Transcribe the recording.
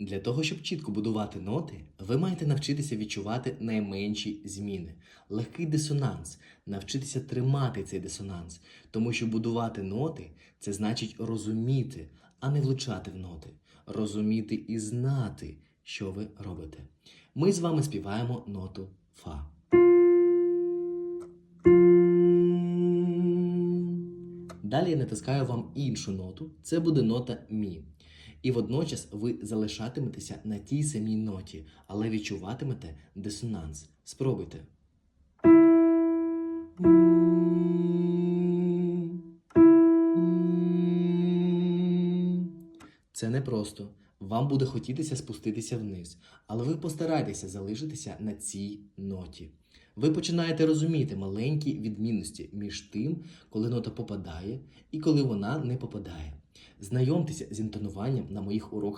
Для того, щоб чітко будувати ноти, ви маєте навчитися відчувати найменші зміни, легкий дисонанс, навчитися тримати цей дисонанс, тому що будувати ноти це значить розуміти, а не влучати в ноти, розуміти і знати, що ви робите. Ми з вами співаємо ноту Фа. Далі я натискаю вам іншу ноту, це буде нота Мі. І водночас ви залишатиметеся на тій самій ноті, але відчуватимете дисонанс. Спробуйте. Це не просто. Вам буде хотітися спуститися вниз, але ви постарайтеся залишитися на цій ноті. Ви починаєте розуміти маленькі відмінності між тим, коли нота попадає і коли вона не попадає. Знайомтеся з інтонуванням на моїх уроках